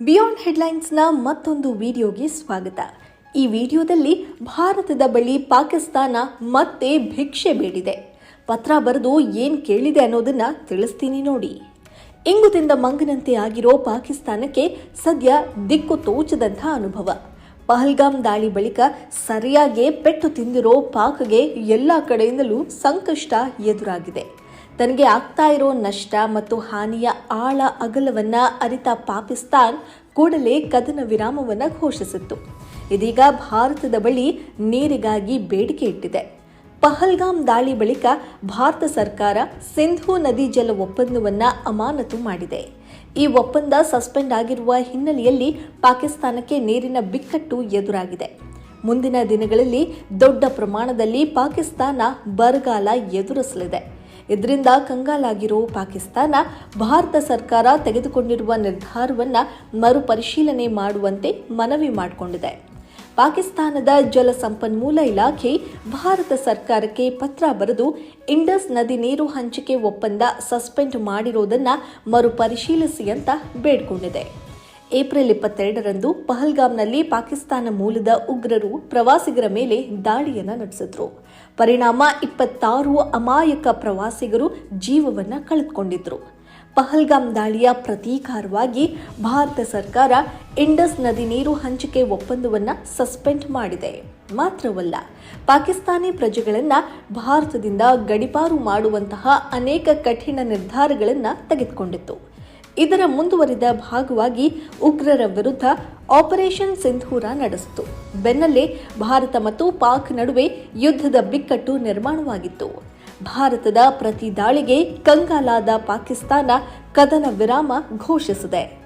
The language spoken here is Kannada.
ಬಿಯಾಂಡ್ ಹೆಡ್ಲೈನ್ಸ್ನ ಮತ್ತೊಂದು ವಿಡಿಯೋಗೆ ಸ್ವಾಗತ. ಈ ವಿಡಿಯೋದಲ್ಲಿ ಭಾರತದ ಬಳಿ ಪಾಕಿಸ್ತಾನ ಮತ್ತೆ ಭಿಕ್ಷೆ ಬೇಡಿದೆ. ಪತ್ರ ಬರೆದು ಏನು ಕೇಳಿದೆ ಅನ್ನೋದನ್ನ ತಿಳಿಸ್ತೀನಿ ನೋಡಿ. ಇಂಗು ತಿಂದ ಮಂಗನಂತೆ ಆಗಿರೋ ಪಾಕಿಸ್ತಾನಕ್ಕೆ ಸದ್ಯ ದಿಕ್ಕು ತೋಚದಂಥ ಅನುಭವ. ಪಹಲ್ಗಾಮ್ ದಾಳಿ ಬಳಿಕ ಸರಿಯಾಗಿ ಪೆಟ್ಟು ತಿಂದಿರೋ ಪಾಕ್ಗೆ ಎಲ್ಲ ಕಡೆಯಿಂದಲೂ ಸಂಕಷ್ಟ ಎದುರಾಗಿದೆ. ತನಗೆ ಆಗ್ತಾ ಇರೋ ನಷ್ಟ ಮತ್ತು ಹಾನಿಯ ಆಳ ಅಗಲವನ್ನ ಅರಿತ ಪಾಕಿಸ್ತಾನ್ ಕೂಡಲೇ ಕದನ ವಿರಾಮವನ್ನು ಘೋಷಿಸಿತ್ತು. ಇದೀಗ ಭಾರತದ ಬಳಿ ನೀರಿಗಾಗಿ ಬೇಡಿಕೆ ಇಟ್ಟಿದೆ. ಪಹಲ್ಗಾಮ್ ದಾಳಿ ಬಳಿಕ ಭಾರತ ಸರ್ಕಾರ ಸಿಂಧೂ ನದಿ ಜಲ ಒಪ್ಪಂದವನ್ನು ಅಮಾನತು ಮಾಡಿದೆ. ಈ ಒಪ್ಪಂದ ಸಸ್ಪೆಂಡ್ ಆಗಿರುವ ಹಿನ್ನೆಲೆಯಲ್ಲಿ ಪಾಕಿಸ್ತಾನಕ್ಕೆ ನೀರಿನ ಬಿಕ್ಕಟ್ಟು ಎದುರಾಗಿದೆ. ಮುಂದಿನ ದಿನಗಳಲ್ಲಿ ದೊಡ್ಡ ಪ್ರಮಾಣದಲ್ಲಿ ಪಾಕಿಸ್ತಾನ ಬರಗಾಲ ಎದುರಿಸಲಿದೆ. ಇದರಿಂದ ಕಂಗಾಲಾಗಿರೋ ಪಾಕಿಸ್ತಾನ ಭಾರತ ಸರ್ಕಾರ ತೆಗೆದುಕೊಂಡಿರುವ ನಿರ್ಧಾರವನ್ನು ಮರುಪರಿಶೀಲನೆ ಮಾಡುವಂತೆ ಮನವಿ ಮಾಡಿಕೊಂಡಿದೆ. ಪಾಕಿಸ್ತಾನದ ಜಲಸಂಪನ್ಮೂಲ ಇಲಾಖೆ ಭಾರತ ಸರ್ಕಾರಕ್ಕೆ ಪತ್ರ ಬರೆದು ಇಂಡಸ್ ನದಿ ನೀರು ಹಂಚಿಕೆ ಒಪ್ಪಂದ ಸಸ್ಪೆಂಡ್ ಮಾಡಿರೋದನ್ನು ಮರುಪರಿಶೀಲಿಸಿ ಅಂತ ಬೇಡ್ಕೊಂಡಿದೆ. ಏಪ್ರಿಲ್ ಇಪ್ಪತ್ತೆರಡರಂದು ಪಹಲ್ಗಾಮ್ನಲ್ಲಿ ಪಾಕಿಸ್ತಾನ ಮೂಲದ ಉಗ್ರರು ಪ್ರವಾಸಿಗರ ಮೇಲೆ ದಾಳಿಯನ್ನು ನಡೆಸಿದ್ರು. ಪರಿಣಾಮ ಇಪ್ಪತ್ತಾರು ಅಮಾಯಕ ಪ್ರವಾಸಿಗರು ಜೀವವನ್ನು ಕಳೆದುಕೊಂಡಿದ್ರು. ಪಹಲ್ಗಾಮ್ ದಾಳಿಯ ಪ್ರತೀಕಾರವಾಗಿ ಭಾರತ ಸರ್ಕಾರ ಇಂಡಸ್ ನದಿ ನೀರು ಹಂಚಿಕೆ ಒಪ್ಪಂದವನ್ನು ಸಸ್ಪೆಂಡ್ ಮಾಡಿದೆ. ಮಾತ್ರವಲ್ಲ, ಪಾಕಿಸ್ತಾನಿ ಪ್ರಜೆಗಳನ್ನು ಭಾರತದಿಂದ ಗಡಿಪಾರು ಮಾಡುವಂತಹ ಅನೇಕ ಕಠಿಣ ನಿರ್ಧಾರಗಳನ್ನು ತೆಗೆದುಕೊಂಡಿತ್ತು. ಇದರ ಮುಂದುವರಿದ ಭಾಗವಾಗಿ ಉಗ್ರರ ವಿರುದ್ಧ ಆಪರೇಷನ್ ಸಿಂಧೂರ ನಡೆಸಿತು. ಬೆನ್ನಲ್ಲೇ ಭಾರತ ಮತ್ತು ಪಾಕ್ ನಡುವೆ ಯುದ್ಧದ ಬಿಕ್ಕಟ್ಟು ನಿರ್ಮಾಣವಾಗಿತ್ತು. ಭಾರತದ ಪ್ರತಿ ದಾಳಿಗೆ ಕಂಗಾಲಾದ ಪಾಕಿಸ್ತಾನ ಕದನ ವಿರಾಮ ಘೋಷಿಸಿದೆ.